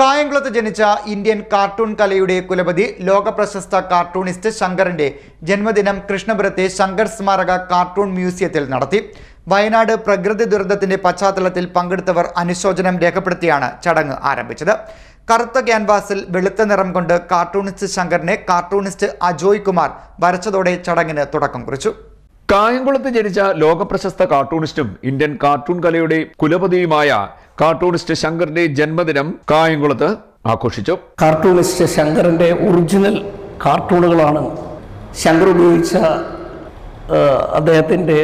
കായംകുളത്ത് ജനിച്ച Indian cartoon കലയുടെ കുലപതി ലോകപ്രശസ്ത കാർട്ടൂണിസ്റ്റ് ശങ്കറിന്റെ ജന്മദിനം കൃഷ്ണപുരത്തെ ശങ്കർ സ്മാരക കാർട്ടൂൺ മ്യൂസിയത്തിൽ നടത്തി. വയനാട് പ്രകൃതി ദുരന്തത്തിന്റെ പശ്ചാത്തലത്തിൽ പങ്കെടുത്തവർ അനുശോചനം രേഖപ്പെടുത്തിയാണ് ചടങ്ങ് ആരംഭിച്ചത്. കറുത്ത ക്യാൻവാസിൽ വെളുത്ത നിറം കൊണ്ട് കാർട്ടൂണിസ്റ്റ് ശങ്കറിനെ കാർട്ടൂണിസ്റ്റ് അജോയ് കുമാർ വരച്ചതോടെ ചടങ്ങിന് തുടക്കം കുറിച്ചു. കായംകുളത്ത് ജനിച്ച ലോകപ്രശസ്ത കാർട്ടൂണിസ്റ്റും ഇന്ത്യൻ കാർട്ടൂൺ കലയുടെ കുലപതിയുമായ കാർട്ടൂണിസ്റ്റ് ശങ്കറിന്റെ ജന്മദിനം കായംകുളത്ത് ആഘോഷിച്ചു. കാർട്ടൂണിസ്റ്റ് ശങ്കറിന്റെ ഒറിജിനൽ കാർട്ടൂണുകളാണ് ശങ്കർ ഉപയോഗിച്ച അദ്ദേഹത്തിന്റെ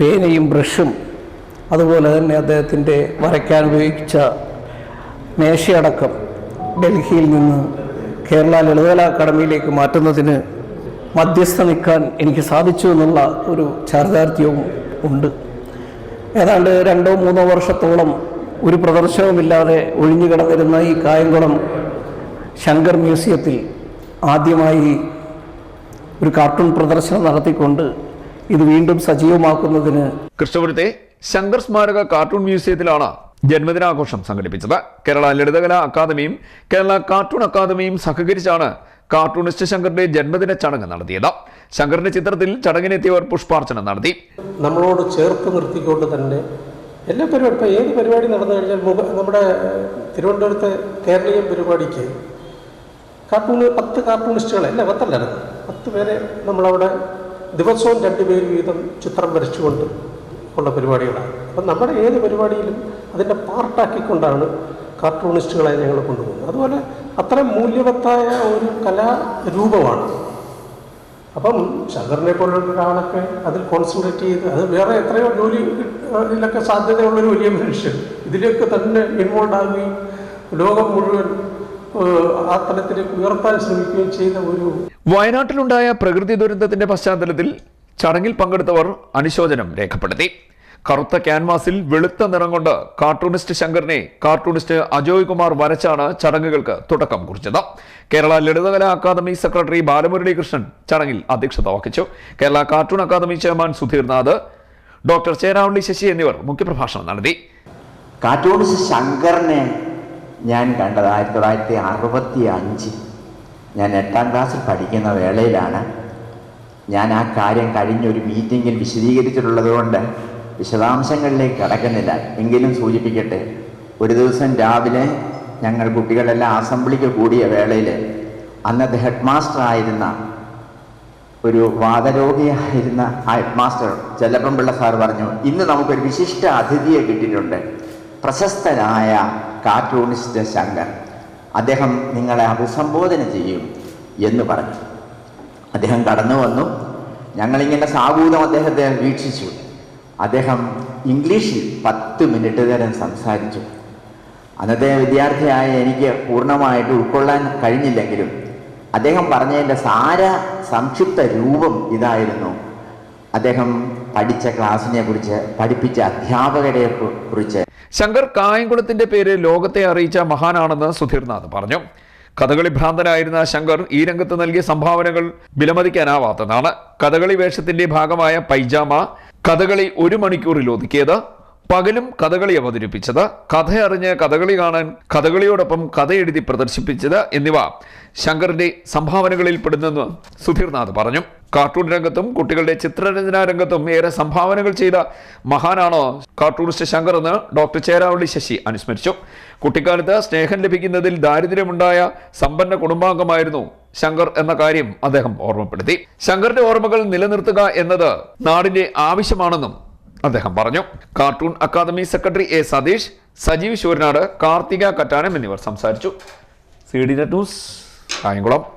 പേനയും ബ്രഷും അതുപോലെ തന്നെ അദ്ദേഹത്തിന്റെ വരയ്ക്കാൻ ഉപയോഗിച്ച മേശയടക്കം ഡൽഹിയിൽ നിന്ന് കേരള ലളിതകലാ അക്കാദമിയിലേക്ക് മാറ്റുന്നതിന് മധ്യസ്ഥ നിൽക്കാൻ എനിക്ക് സാധിച്ചു എന്നുള്ള ഒരു ചാരിതാർത്ഥ്യവും ഉണ്ട്. ഏതാണ്ട് രണ്ടോ മൂന്നോ വർഷത്തോളം ഒരു പ്രദർശനവുമില്ലാതെ ഒഴിഞ്ഞു കിടന്നിരുന്ന ഈ കായംകുളം ശങ്കർ മ്യൂസിയത്തിൽ ആദ്യമായി ഒരു കാർട്ടൂൺ പ്രദർശനം നടത്തിക്കൊണ്ട് ഇത് വീണ്ടും സജീവമാക്കുന്നതിന് കൃഷ്ണപുരത്തെ ശങ്കർ സ്മാരക കാർട്ടൂൺ മ്യൂസിയത്തിലാണ് ജന്മദിനാഘോഷം സംഘടിപ്പിച്ചത്. കേരള ലളിതകലാ അക്കാദമിയും കേരള കാർട്ടൂൺ അക്കാദമിയും സഹകരിച്ചാണ് കാർട്ടൂണിസ്റ്റ് ശങ്കറിന്റെ ജന്മദിന ചടങ്ങ് നടത്തിയത്. ശങ്കറിന്റെ ചിത്രത്തിൽ ചടങ്ങിനെത്തിയവർ പുഷ്പാർച്ചന നടത്തി. നമ്മളോട് ചേർത്ത് നിർത്തിക്കൊണ്ട് തന്നെ എല്ലാ പരിപാടി ഇപ്പോൾ ഏത് പരിപാടി നടന്നു കഴിഞ്ഞാൽ നമ്മുടെ തിരുവനന്തപുരത്തെ കേരളീയം പരിപാടിക്ക് കാർട്ടൂണ് പത്ത് കാർട്ടൂണിസ്റ്റുകളെ അല്ല പത്തല്ലായിരുന്നു പത്ത്. പേരെ നമ്മളവിടെ ദിവസവും രണ്ട് പേര് വീതം ചിത്രം വരച്ചുകൊണ്ട് ഉള്ള പരിപാടികളാണ്. അപ്പം നമ്മുടെ ഏത് പരിപാടിയിലും അതിന്റെ പാർട്ടാക്കിക്കൊണ്ടാണ് കാർട്ടൂണിസ്റ്റുകളെ ഞങ്ങൾ കൊണ്ടുപോകുന്നത്. അതുപോലെ അത്രയും മൂല്യവത്തായ ഒരു കലാരൂപമാണ് അപ്പം ശങ്കറിനെ പോലുള്ള ഒരാളൊക്കെ അതിൽ കോൺസെൻട്രേറ്റ് ചെയ്ത് അത് വേറെ എത്രയോ ജോലി ഇതിലൊക്കെ സാധ്യതയുള്ളൊരു വലിയ മനുഷ്യൻ. ഇതിലേക്ക് തന്നെ ഇൻവോൾവ് ആകുകയും ലോകം മുഴുവൻ ഏഹ്, ആ തലത്തിലേക്ക് ഉയർത്താൻ ശ്രമിക്കുകയും ചെയ്ത ഒരു വയനാട്ടിലുണ്ടായ പ്രകൃതി ദുരന്തത്തിന്റെ പശ്ചാത്തലത്തിൽ ചടങ്ങിൽ പങ്കെടുത്തവർ അനുശോചനം രേഖപ്പെടുത്തി. കറുത്ത ക്യാൻവാസിൽ വെളുത്ത നിറം കൊണ്ട് കാർട്ടൂണിസ്റ്റ് ശങ്കറിനെ കാർട്ടൂണിസ്റ്റ് അജോയ് കുമാർ വരച്ചാണ് ചടങ്ങുകൾക്ക് തുടക്കം കുറിച്ചത്. കേരള ലളിതകലാ അക്കാദമി സെക്രട്ടറി ബാലമുരളീകൃഷ്ണൻ ചടങ്ങിൽ അധ്യക്ഷത വഹിച്ചു. Kerala cartoon academy chairman Sudheernath doctor Cheravally Sasi എന്നിവർ മുഖ്യപ്രഭാഷണം നടത്തി. കാർട്ടൂണിസ്റ്റ് ശങ്കറിനെ ഞാൻ കണ്ടത് ആയിരത്തി തൊള്ളായിരത്തി അറുപത്തി അഞ്ച് ഞാൻ എട്ടാം ക്ലാസ്സിൽ പഠിക്കുന്ന വേളയിലാണ് ഞാൻ ആ കാര്യം കഴിഞ്ഞൊരു മീറ്റിങ്ങിൽ വിശദീകരിച്ചിട്ടുള്ളത് കൊണ്ട് വിശദാംശങ്ങളിലേക്ക് കടക്കുന്നില്ല. എങ്കിലും സൂചിപ്പിക്കട്ടെ ഒരു ദിവസം രാവിലെ ഞങ്ങൾ കുട്ടികളെല്ലാം അസംബ്ലിക്ക് കൂടിയ വേളയിൽ അന്നത്തെ ഹെഡ് മാസ്റ്റർ ആയിരുന്ന ഒരു വാദരോഗിയായിരുന്ന ആ ഹെഡ് മാസ്റ്റർ ചെല്ലപ്പൻപിള്ള സാർ പറഞ്ഞു ഇന്ന് നമുക്കൊരു വിശിഷ്ട അതിഥിയെ കിട്ടിയിട്ടുണ്ട്. പ്രശസ്തനായ കാർട്ടൂണിസ്റ്റ് ശങ്കർ. അദ്ദേഹം നിങ്ങളെ അഭിസംബോധന ചെയ്യും എന്ന് പറഞ്ഞു. അദ്ദേഹം കടന്നു വന്നു ഞങ്ങളിങ്ങനെ സാഗൂതം അദ്ദേഹത്തെ വീക്ഷിച്ചു. അദ്ദേഹം ഇംഗ്ലീഷിൽ പത്ത് മിനിറ്റ് നേരം സംസാരിച്ചു. അന്നത്തെ വിദ്യാർത്ഥിയായ എനിക്ക് പൂർണമായിട്ട് ഉൾക്കൊള്ളാൻ കഴിഞ്ഞില്ലെങ്കിലും അദ്ദേഹം പറഞ്ഞതിന്റെ സാര സംക്ഷിപ്ത രൂപം ഇതായിരുന്നു. അദ്ദേഹം പഠിച്ച ക്ലാസ്സിനെ കുറിച്ച് പഠിപ്പിച്ച അധ്യാപകരെ കുറിച്ച്. ശങ്കർ കായംകുളത്തിന്റെ പേര് ലോകത്തെ അറിയിച്ച മഹാനാണെന്ന് സുധീർനാഥ് പറഞ്ഞു. കഥകളി ഭ്രാന്തനായിരുന്ന ശങ്കർ ഈ രംഗത്ത് നൽകിയ സംഭാവനകൾ വിലമതിക്കാനാവാത്തതാണ്. കഥകളി വേഷത്തിന്റെ ഭാഗമായ പൈജാമ കഥകളി ഒരു മണിക്കൂറിൽ ഒതുക്കിയത് പകലും കഥകളി അവതരിപ്പിച്ചത്. കഥയറിഞ്ഞ് കഥകളി കാണാൻ കഥകളിയോടൊപ്പം കഥ എഴുതി പ്രദർശിപ്പിച്ചത് എന്നിവ ശങ്കറിന്റെ സംഭാവനകളിൽ പെടുന്നെന്ന് സുധീർനാഥ് പറഞ്ഞു. കാർട്ടൂൺ രംഗത്തും കുട്ടികളുടെ ചിത്രരചനാ രംഗത്തും ഏറെ സംഭാവനകൾ ചെയ്ത മഹാനാണ് കാർട്ടൂണിസ്റ്റ് ശങ്കർ എന്ന് ഡോക്ടർ ചേരാവള്ളി ശശി അനുസ്മരിച്ചു. കുട്ടിക്കാലത്ത് സ്നേഹം ലഭിക്കുന്നതിൽ ദാരിദ്ര്യമുണ്ടായ സമ്പന്ന കുടുംബാംഗമായിരുന്നു ശങ്കർ എന്ന കാര്യം അദ്ദേഹം ഓർമ്മപ്പെടുത്തി. ശങ്കറിന്റെ ഓർമ്മകൾ നിലനിർത്തുക എന്നത് നാടിന്റെ ആവശ്യമാണെന്നും അദ്ദേഹം പറഞ്ഞു. Cartoon academy secretary A Satheesh Sajeev Sooranad Karthika Kattanam എന്നിവർ സംസാരിച്ചു. C D net news Kayamkulam.